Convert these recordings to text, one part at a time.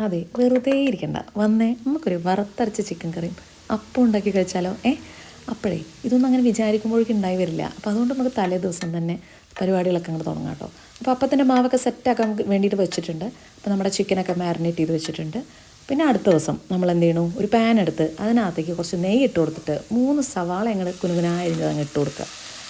അതെ വെറുതെ ഇരിക്കണ്ട. വന്നേ നമുക്കൊരു വറുത്തരച്ച ചിക്കൻ കറിയും അപ്പം ഉണ്ടാക്കി കഴിച്ചാലോ? ഏ? അപ്പോഴേ ഇതൊന്നും അങ്ങനെ വിചാരിക്കുമ്പോഴേക്കും ഉണ്ടായി വരില്ല. അപ്പോൾ അതുകൊണ്ട് നമുക്ക് തലേ ദിവസം തന്നെ പരിപാടികളൊക്കെ അങ്ങോട്ട് തുടങ്ങാം കേട്ടോ. അപ്പോൾ അപ്പം തന്നെ മാവൊക്കെ സെറ്റാക്കാൻ വേണ്ടിയിട്ട് വെച്ചിട്ടുണ്ട്. അപ്പോൾ നമ്മുടെ ചിക്കനൊക്കെ മാരിനേറ്റ് ചെയ്ത് വെച്ചിട്ടുണ്ട്. പിന്നെ അടുത്ത ദിവസം നമ്മൾ എന്ത് ചെയ്യണു? ഒരു പാൻ എടുത്ത് അതിനകത്തേക്ക് കുറച്ച് നെയ്യ് ഇട്ട് കൊടുത്തിട്ട് മൂന്ന് സവാള ഞങ്ങൾ കുനുകുനായിരുന്നത് അങ്ങ് ഇട്ട് കൊടുക്കുക.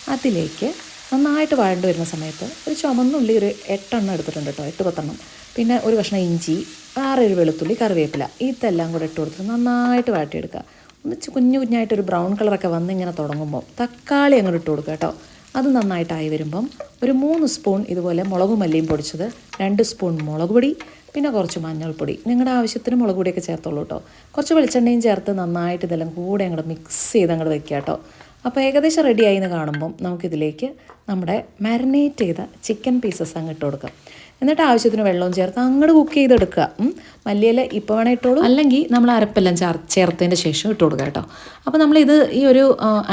അതിലേക്ക് നന്നായിട്ട് വഴണ്ട് വരുന്ന സമയത്ത് ഒരു ചുമന്നുള്ളി ഒരു എട്ടെണ്ണം എടുത്തിട്ടുണ്ട് കേട്ടോ എട്ട് പത്തെണ്ണം. പിന്നെ ഒരു കഷ്ണം ഇഞ്ചി ആറേഴ് വെളുത്തുള്ളി കറിവേപ്പില. ഇതെല്ലാം കൂടെ ഇട്ട് കൊടുത്തിട്ട് നന്നായിട്ട് വഴട്ടിയെടുക്കുക ഒന്ന് കുഞ്ഞു കുഞ്ഞായിട്ടൊരു ബ്രൗൺ കളറൊക്കെ വന്ന് ഇങ്ങനെ തുടങ്ങുമ്പോൾ തക്കാളി അങ്ങോട്ട് ഇട്ട് കൊടുക്കുക കേട്ടോ അത് നന്നായിട്ടായി വരുമ്പം ഒരു മൂന്ന് സ്പൂൺ ഇതുപോലെ മുളക് മല്ലിയും പൊടിച്ചത് രണ്ട് സ്പൂൺ മുളക് പൊടി പിന്നെ കുറച്ച് മഞ്ഞൾപ്പൊടി. നിങ്ങളുടെ ആവശ്യത്തിന് മുളക് പൊടിയൊക്കെ ചേർത്തോളൂ കേട്ടോ കുറച്ച് വെളിച്ചെണ്ണയും ചേർത്ത് നന്നായിട്ട് ഇതെല്ലാം കൂടെ അങ്ങോട്ട് മിക്സ് ചെയ്ത് അങ്ങോട്ട് വെക്കുക കേട്ടോ അപ്പോൾ ഏകദേശം റെഡിയായി എന്ന് കാണുമ്പം നമുക്കിതിലേക്ക് നമ്മുടെ മാരിനേറ്റ് ചെയ്ത ചിക്കൻ പീസസ് അങ്ങ് ഇട്ട് കൊടുക്കാം എന്നിട്ട് ആവശ്യത്തിന് വെള്ളവും ചേർത്ത് അങ്ങോട്ട് കുക്ക് ചെയ്തെടുക്കുക. മല്ലിയില ഇപ്പോൾ വേണേൽ ഇട്ടോളൂ. അല്ലെങ്കിൽ നമ്മൾ അരപ്പെല്ലാം ചേർ ചേർത്തതിന്റെ ശേഷം ഇട്ട് കൊടുക്കുക കേട്ടോ. അപ്പോൾ നമ്മളിത് ഈ ഒരു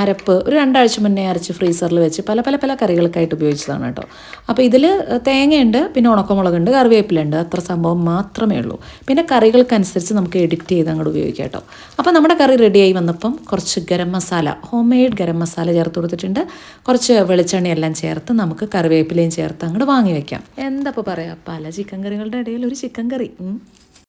അരപ്പ് ഒരു രണ്ടാഴ്ച മുന്നേ അരച്ച് ഫ്രീസറിൽ വെച്ച് പല പല പല കറികൾക്കായിട്ട് ഉപയോഗിച്ചതാണ് കേട്ടോ. അപ്പോൾ ഇതിൽ തേങ്ങയുണ്ട് പിന്നെ ഉണക്കമുളകുണ്ട് കറിവേപ്പിലുണ്ട് അത്ര സംഭവം മാത്രമേ ഉള്ളൂ. പിന്നെ കറികൾക്കനുസരിച്ച് നമുക്ക് എഡിറ്റ് ചെയ്ത് അങ്ങോട്ട് ഉപയോഗിക്കാം കേട്ടോ. അപ്പോൾ നമ്മുടെ കറി റെഡിയായി വന്നപ്പം കുറച്ച് ഗരം മസാല ഹോം മെയ്ഡ് ഗരം മസാല ചേർത്ത് കൊടുത്തിട്ടുണ്ട്. കുറച്ച് വെളിച്ചെണ്ണയെല്ലാം ചേർത്ത് നമുക്ക് കറിവേപ്പിലയും ചേർത്ത് അങ്ങോട്ട് വാങ്ങി വയ്ക്കാം എന്താ പറയാ? പല ചിക്കൻ കറികളുടെ ഇടയിൽ ഒരു ചിക്കൻ കറി.